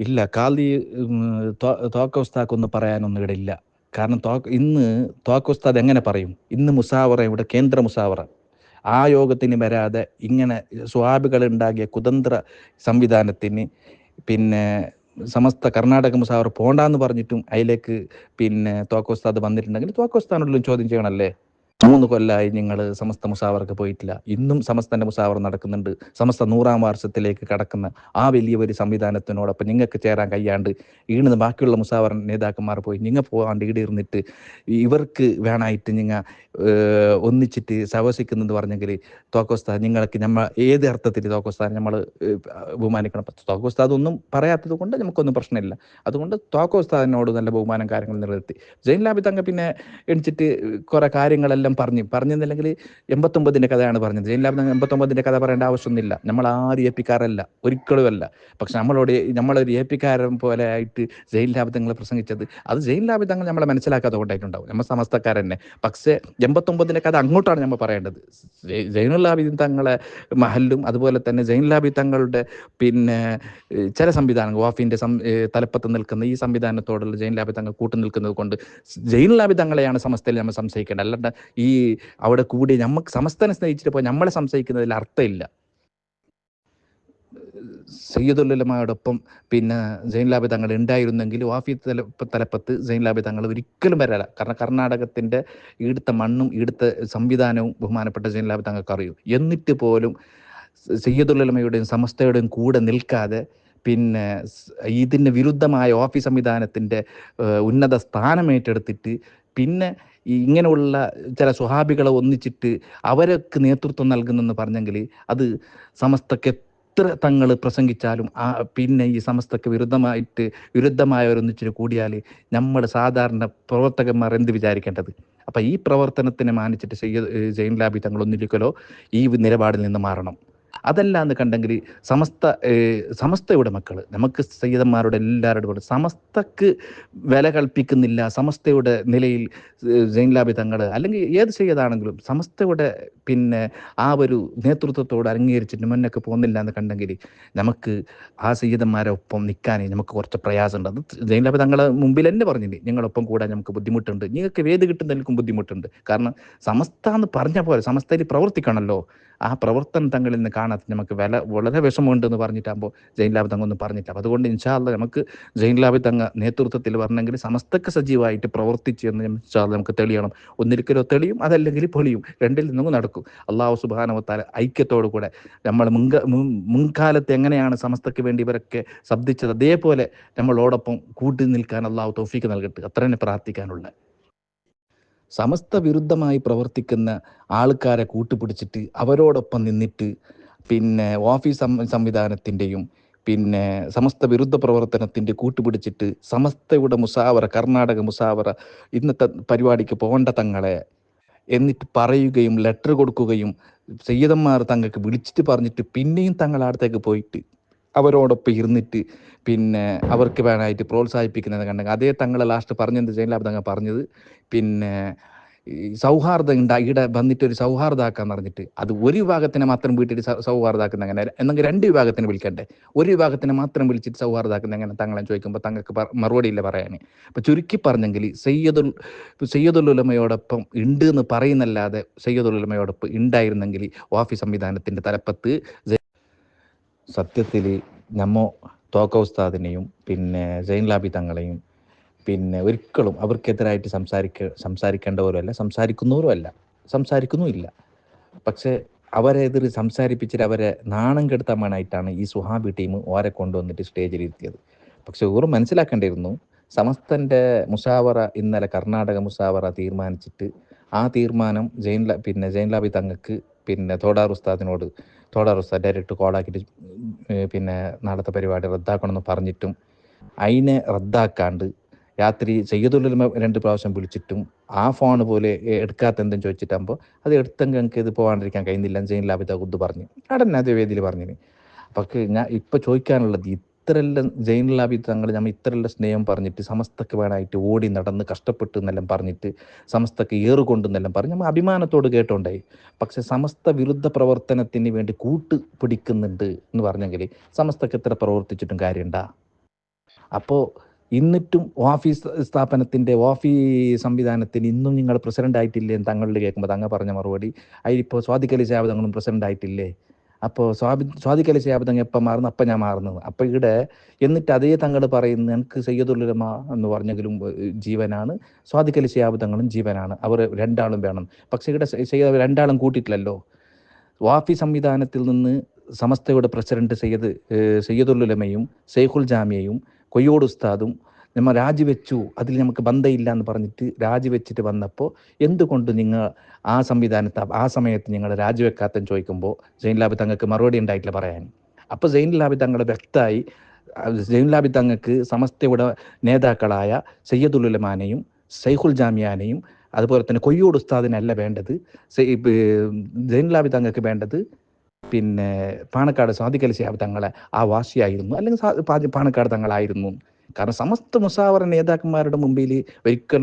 ഇല്ല കാലി തോക്ക ഒന്ന് പറയാനൊന്നും ഇവിടെ ഇല്ല. കാരണം തോക്ക് ഇന്ന് തോക്ക ഉസ്താദ് എങ്ങനെ പറയും? ഇന്ന് മുസാവറ ഇവിടെ കേന്ദ്ര മുസാവറ. ആ യോഗത്തിന് വരാതെ ഇങ്ങനെ സ്വാബികൾ ഉണ്ടാകിയ കുതന്ത്ര സംവിധാനത്തിന് പിന്നെ സമസ്ത കർണാടക മുസാവർ പോണ്ടാന്ന് പറഞ്ഞിട്ടും അതിലേക്ക് പിന്നെ തോക്കോസ്താദ് വന്നിട്ടുണ്ടെങ്കിൽ തോക്ക ഉസ്താദിനോടും ചോദ്യം ചെയ്യണമല്ലേ മൂന്ന് കൊല്ലമായി നിങ്ങൾ സമസ്ത മുസാവർക്ക് പോയിട്ടില്ല. ഇന്നും സമസ്തന്റെ മുസാവർ നടക്കുന്നുണ്ട്. സമസ്ത നൂറാം വർഷത്തിലേക്ക് കടക്കുന്ന ആ വലിയ ഒരു സംവിധാനത്തിനോടൊപ്പം നിങ്ങൾക്ക് ചേരാൻ കഴിയാണ്ട് ഈടുന്ന് ബാക്കിയുള്ള മുസാവർ നേതാക്കന്മാർ പോയി നിങ്ങൾ പോകാണ്ട് ഈടിയിരുന്നിട്ട് ഇവർക്ക് വേണമായിട്ട് നിങ്ങൾ ഒന്നിച്ചിട്ട് സവസിക്കുന്നെന്ന് പറഞ്ഞെങ്കിൽ തോക്കോസ്താദ് നിങ്ങൾക്ക് നമ്മൾ ഏത് അർത്ഥത്തിൽ തോക്കോസ്താദ് നമ്മൾ ബഹുമാനിക്കണം. തോക്കോസ്താദ് ഒന്നും പറയാത്തത് കൊണ്ട് നമുക്കൊന്നും പ്രശ്നമില്ല. അതുകൊണ്ട് തോക്കോസ്താദിനോട് നല്ല ബഹുമാനം കാര്യങ്ങൾ നിലനിർത്തി. ജൈൻ ലാബി പിന്നെ എണിച്ചിട്ട് കുറെ കാര്യങ്ങളെല്ലാം പറഞ്ഞു. പറഞ്ഞെന്നില്ലെങ്കിൽ എൺപത്തൊമ്പതിന്റെ കഥയാണ് പറഞ്ഞത്. ജയിലാബ് ലാബ് എൺപത്തൊമ്പതിന്റെ കഥ പറയേണ്ട ആവശ്യമൊന്നുമില്ല. നമ്മൾ ആരും ഒരിക്കലും അല്ല. പക്ഷെ നമ്മളോട് നമ്മളൊരു ഏപ്പിക്കാരൻ പോലെ ആയിട്ട് ജയിലാബ് ലാബ് തങ്ങൾ പ്രസംഗിച്ചത് അത് ജയിലാബ് ലാബ് തങ്ങൾ നമ്മളെ മനസ്സിലാക്കാതെ കൊണ്ടായിട്ടുണ്ടാവും. നമ്മൾ സമസ്തക്കാരനെ. പക്ഷേ എൺപത്തൊമ്പതിന്റെ കഥ അങ്ങോട്ടാണ് നമ്മൾ പറയേണ്ടത്. ജൈനുൽ ലാബിദിൻ തങ്ങളെ മഹലും അതുപോലെ തന്നെ ജൈൻ ലാബി തങ്ങളുടെ പിന്നെ ചില സംവിധാനങ്ങൾ വാഫിന്റെ തലപ്പത്ത് നിൽക്കുന്ന ഈ സംവിധാനത്തോടുള്ള ജൈൻ ലാബി തങ്ങൾ കൂട്ടു നിൽക്കുന്നത് കൊണ്ട് ജൈനുലാബി തങ്ങളെയാണ് സമസ്തയിൽ നമ്മൾ സംശയിക്കേണ്ടത്. അല്ലാണ്ട് ഈ അവിടെ കൂടി നമുക്ക് സമസ്തനെ സ്നേഹിച്ചിട്ട് നമ്മളെ സംശയിക്കുന്നതിൽ അർത്ഥമില്ല. സയ്യദുല്ലമ്മയോടൊപ്പം പിന്നെ ജൈൻ ലാബി തങ്ങൾ ഉണ്ടായിരുന്നെങ്കിൽ വാഫി തല തലപ്പത്ത് ജൈൻ ലാബി തങ്ങൾ ഒരിക്കലും വരാല. കാരണം കർണാടകത്തിന്റെ ഈടുത്ത മണ്ണും ഈടുത്ത സംവിധാനവും ബഹുമാനപ്പെട്ട ജൈൻ ലാബി തങ്ങൾക്ക് അറിയൂ. എന്നിട്ട് പോലും സയ്യദുല്ലമയുടെയും സമസ്തയുടെയും കൂടെ നിൽക്കാതെ പിന്നെ ഇതിന് വിരുദ്ധമായ ഓഫീസ് സംവിധാനത്തിന്റെ ഉന്നത സ്ഥാനം ഏറ്റെടുത്തിട്ട് പിന്നെ ഇങ്ങനെയുള്ള ചില സ്വഹാബികളെ ഒന്നിച്ചിട്ട് അവർക്ക് നേതൃത്വം നൽകുന്നെന്ന് പറഞ്ഞെങ്കിൽ അത് സമസ്തക്ക് എത്ര തങ്ങൾ പ്രസംഗിച്ചാലും ആ പിന്നെ ഈ സമസ്തക്ക് വിരുദ്ധമായിട്ട് വിരുദ്ധമായവരൊന്നിച്ചിട്ട് കൂടിയാൽ നമ്മുടെ സാധാരണ പ്രവർത്തകന്മാർ എന്ത് വിചാരിക്കേണ്ടത്? അപ്പം ഈ പ്രവർത്തനത്തിനെ മാനിച്ചിട്ട് ജെയിൻ ലാബി തങ്ങൾ ഒന്നിരിക്കലോ ഈ നിലപാടിൽ നിന്ന് മാറണം. അതല്ല എന്ന് കണ്ടെങ്കിൽ സമസ്ത സമസ്തയുടെ മക്കൾ നമുക്ക് സയ്യിദന്മാരുടെ എല്ലാവരുടെ സമസ്തക്ക് വില കൽപ്പിക്കുന്നില്ല സമസ്തയുടെ നിലയിൽ ജൈനലാഭിതങ്ങൾ തങ്ങൾ അല്ലെങ്കിൽ ഏത് ചെയ്യതാണെങ്കിലും സമസ്തയുടെ പിന്നെ ആ ഒരു നേതൃത്വത്തോട് അംഗീകരിച്ചിട്ട് മുന്നൊക്കെ പോകുന്നില്ല എന്ന് കണ്ടെങ്കിൽ നമുക്ക് ആ സയ്യിദന്മാരെ ഒപ്പം നിൽക്കാൻ നമുക്ക് കുറച്ച് പ്രയാസമുണ്ട്. അത് ജൈനലാഭി തങ്ങളെ മുമ്പിൽ തന്നെ പറഞ്ഞില്ലേ ഞങ്ങളൊപ്പം കൂടാൻ നമുക്ക് ബുദ്ധിമുട്ടുണ്ട് നിങ്ങൾക്ക് വേദി കിട്ടുന്നതിൽക്കും ബുദ്ധിമുട്ടുണ്ട്. കാരണം സമസ്ത എന്ന് പറഞ്ഞ പോലെ സമസ്തയിൽ പ്രവർത്തിക്കണമല്ലോ. ആ പ്രവർത്തനം തങ്ങളിൽ നിന്ന് കാണാത്ത നമുക്ക് വില വളരെ വിഷമമുണ്ട് എന്ന് പറഞ്ഞിട്ടാകുമ്പോൾ ജൈൻ ലാബ് തങ്ങ ഒന്നും പറഞ്ഞിട്ട് അപ്പോൾ അതുകൊണ്ട് ഇൻഷാല്ല നമുക്ക് ജൈൻ ലാബ് തങ്ങ നേതൃത്വത്തിൽ പറഞ്ഞെങ്കിൽ സമസ്തക്ക് സജീവമായിട്ട് പ്രവർത്തിച്ച് എന്ന് ഇൻഷാല്ല നമുക്ക് തെളിയണം. ഒന്നിരിക്കലോ തെളിയും അതല്ലെങ്കിൽ പൊളിയും. രണ്ടിൽ നിന്നും നടക്കും. അള്ളാഹു സുബാനവത്താല ഐക്യത്തോടു കൂടെ നമ്മൾ മുൻക മുൻകാലത്ത് എങ്ങനെയാണ് സമസ്തക്ക് വേണ്ടി ഇവരൊക്കെ ശബ്ദിച്ചത്? അതേപോലെ നമ്മളോടൊപ്പം കൂട്ടി നിൽക്കാൻ അള്ളാഹു തൗഫീക്ക് നൽകട്ടെ. അത്ര തന്നെ പ്രാർത്ഥിക്കാനുള്ള. സമസ്ത വിരുദ്ധമായി പ്രവർത്തിക്കുന്ന ആൾക്കാരെ കൂട്ടുപിടിച്ചിട്ട് അവരോടൊപ്പം നിന്നിട്ട് പിന്നെ ഓഫീസ് സംവിധാനത്തിന്റെയും പിന്നെ സമസ്ത വിരുദ്ധ പ്രവർത്തനത്തിന്റെ കൂട്ടുപിടിച്ചിട്ട് സമസ്തയുടെ മുസാവറ കർണാടക മുസാവറ ഇന്നത്തെ പരിപാടിക്ക് പോകേണ്ട തങ്ങളെ എന്നിട്ട് പറയുകയും ലെറ്റർ കൊടുക്കുകയും സയ്യിദന്മാർ തങ്ങൾക്ക് വിളിച്ചിട്ട് പറഞ്ഞിട്ട് പിന്നെയും തങ്ങൾ അടുത്തേക്ക് പോയിട്ട് അവരോടൊപ്പം ഇരുന്നിട്ട് പിന്നെ അവർക്ക് വേണമായിട്ട് പ്രോത്സാഹിപ്പിക്കുന്നത് കണ്ടെങ്കിൽ അതേ തങ്ങളെ ലാസ്റ്റ് പറഞ്ഞെന്ത് ജയിലാബ് തങ്ങൾ പറഞ്ഞത് പിന്നെ സൗഹാർദ്ദം ഉണ്ടാ ഇവിടെ വന്നിട്ട് ഒരു സൗഹാർദ്ദമാക്കാന്ന് പറഞ്ഞിട്ട്. അത് ഒരു വിഭാഗത്തിനെ മാത്രം വീട്ടിട്ട് സൗഹാർദ്ദമാക്കുന്ന അങ്ങനെ എന്നെങ്കിൽ രണ്ട് വിഭാഗത്തിന് വിളിക്കണ്ടേ? ഒരു വിഭാഗത്തിനെ മാത്രം വിളിച്ചിട്ട് സൗഹാർദ്ദമാക്കുന്ന അങ്ങനെ തങ്ങളെ ചോദിക്കുമ്പോൾ തങ്ങൾക്ക് മറുപടി ഇല്ല പറയാൻ അപ്പൊ ചുരുക്കി പറഞ്ഞെങ്കിൽ സയ്യദുൽ ഉലമയോടൊപ്പം ഉണ്ട് എന്ന് പറയുന്നല്ലാതെ സയ്യദുൽ ഉലമയോടൊപ്പം ഉണ്ടായിരുന്നെങ്കിൽ ഓഫീസ് സംവിധാനത്തിന്റെ തലപ്പത്ത് സത്യത്തിൽ നമ്മോ തോക്ക ഉസ്താദിനെയും പിന്നെ ജൈൻ ലാബി തങ്ങളെയും പിന്നെ ഒരിക്കലും അവർക്കെതിരായിട്ട് സംസാരിക്ക സംസാരിക്കേണ്ടവരും അല്ല സംസാരിക്കുന്നവരും സംസാരിക്കുന്നവരുമല്ല സംസാരിക്കുന്നുമില്ല. പക്ഷേ അവരെ എതിർ സംസാരിപ്പിച്ചിട്ട് അവരെ നാണം കെടുത്താൻ വേണമായിട്ടാണ് ഈ സുഹാബി ടീം ഓരെ കൊണ്ടുവന്നിട്ട് സ്റ്റേജിൽ ഇരുത്തിയത് പക്ഷെ ഓർ മനസ്സിലാക്കേണ്ടിയിരുന്നു സമസ്തന്റെ മുസാവറ ഇന്നലെ കർണാടക മുസാവറ തീരുമാനിച്ചിട്ട് ആ തീരുമാനം ജൈൻ പിന്നെ ജൈൻ ലാബി തങ്ങൾക്ക് പിന്നെ തോടാർ ഉസ്താദിനോട് തോടാർ ഉസ്താദ് ഡയറക്റ്റ് കോളാക്കിയിട്ട് പിന്നെ നാളത്തെ പരിപാടി റദ്ദാക്കണമെന്ന് പറഞ്ഞിട്ടും അതിനെ റദ്ദാക്കാണ്ട് രാത്രി സയ്യദുല്ലമ രണ്ട് പ്രാവശ്യം വിളിച്ചിട്ടും ആ ഫോൺ പോലെ എടുക്കാത്ത എന്തെന്ന് ചോദിച്ചിട്ടാകുമ്പോൾ അത് എടുത്തെങ്കിൽ എനിക്ക് ഇത് പോകാണ്ടിരിക്കാൻ കഴിയുന്നില്ല ജൈൻ ലാബിത കുദ് പറഞ്ഞു. അടന്നെ അതേ വേദിയിൽ പറഞ്ഞിന്. അപ്പം ഞാൻ ഇപ്പം ചോദിക്കാനുള്ളത് ഇത്രയെല്ലാം ജൈനലാബി തങ്ങൾ നമ്മൾ ഇത്രയെല്ലാം സ്നേഹം പറഞ്ഞിട്ട് സമസ്തക്ക് വേണമായിട്ട് ഓടി നടന്ന് കഷ്ടപ്പെട്ടു എന്നെല്ലാം പറഞ്ഞിട്ട് സമസ്തക്ക് ഏറുകൊണ്ടെന്നെല്ലാം പറഞ്ഞ്. നമ്മൾ അഭിമാനത്തോട് കേട്ടോണ്ടായി. പക്ഷെ സമസ്ത വിരുദ്ധ പ്രവർത്തനത്തിന് വേണ്ടി കൂട്ട് പിടിക്കുന്നുണ്ട് എന്ന് പറഞ്ഞെങ്കിൽ സമസ്തക്ക് എത്ര പ്രവർത്തിച്ചിട്ടും കാര്യമുണ്ടാ അപ്പോൾ ഇന്നിട്ടും ഓഫീസ് സ്ഥാപനത്തിന്റെ ഓഫീസ് സംവിധാനത്തിന് ഇന്നും നിങ്ങൾ പ്രസിഡന്റ് ആയിട്ടില്ലേ എന്ന് തങ്ങളിൽ കേൾക്കുമ്പോൾ തങ്ങ പറഞ്ഞ മറുപടി. അതിലിപ്പോൾ സ്വാതികലി സേവ തങ്ങളും പ്രസിഡന്റ് ആയിട്ടില്ലേ അപ്പോൾ സ്വാഭി സ്വാതിക്കലി ശാബദങ്ങൾ എപ്പം മാറുന്നു അപ്പം ഞാൻ മാറുന്നത്. അപ്പം ഇവിടെ എന്നിട്ട് അതേ തങ്ങൾ പറയുന്നു എനിക്ക് സയ്യദുല്ലുലമ എന്ന് പറഞ്ഞെങ്കിലും ജീവനാണ്. സ്വാതിക്കലി ശാബദങ്ങളും ജീവനാണ്. അവർ രണ്ടാളും വേണം. പക്ഷേ ഇവിടെ സയ്യദ് രണ്ടാളും കൂട്ടിയിട്ടില്ലല്ലോ. വാഫി സംവിധാനത്തിൽ നിന്ന് സമസ്തയുടെ പ്രസിഡന്റ് സയ്യദ് ഏഹ്, സെയ്ഖുൽ ജാമിയയും കൊയ്യോട് ഉസ്താദും നമ്മൾ രാജിവെച്ചു അതിൽ നമുക്ക് ബന്ധമില്ല എന്ന് പറഞ്ഞിട്ട് രാജിവെച്ചിട്ട് വന്നപ്പോൾ എന്തുകൊണ്ട് നിങ്ങൾ ആ സംവിധാനത്തെ ആ സമയത്ത് നിങ്ങൾ രാജിവെക്കാത്തെന്ന് ചോദിക്കുമ്പോൾ ജൈൻ ലാബി തങ്ങൾക്ക് മറുപടി ഉണ്ടായിട്ടില്ല പറയാൻ. അപ്പോൾ ജൈൻ ലാബി തങ്ങൾ വ്യക്തമായി ജൈൻ ലാബി തങ്ങൾക്ക് സമസ്തയുടെ നേതാക്കളായ സയ്യദുലുലമാനെയും സൈഹുൽ ജാമിയാനെയും അതുപോലെ തന്നെ കൊയ്യോട് ഉസ്താദിനല്ല വേണ്ടത് സൈ- ജൈൻ ലാബി തങ്ങൾക്ക് വേണ്ടത് പിന്നെ പാണക്കാട് സാദിഖലി ശിഹാബ് തങ്ങളെ ആ വാശിയായിരുന്നു അല്ലെങ്കിൽ പാണക്കാട് തങ്ങളായിരുന്നു. കാരണം സമസ്ത മുസാവറ നേതാക്കന്മാരുടെ മുമ്പിൽ ഒരിക്കലും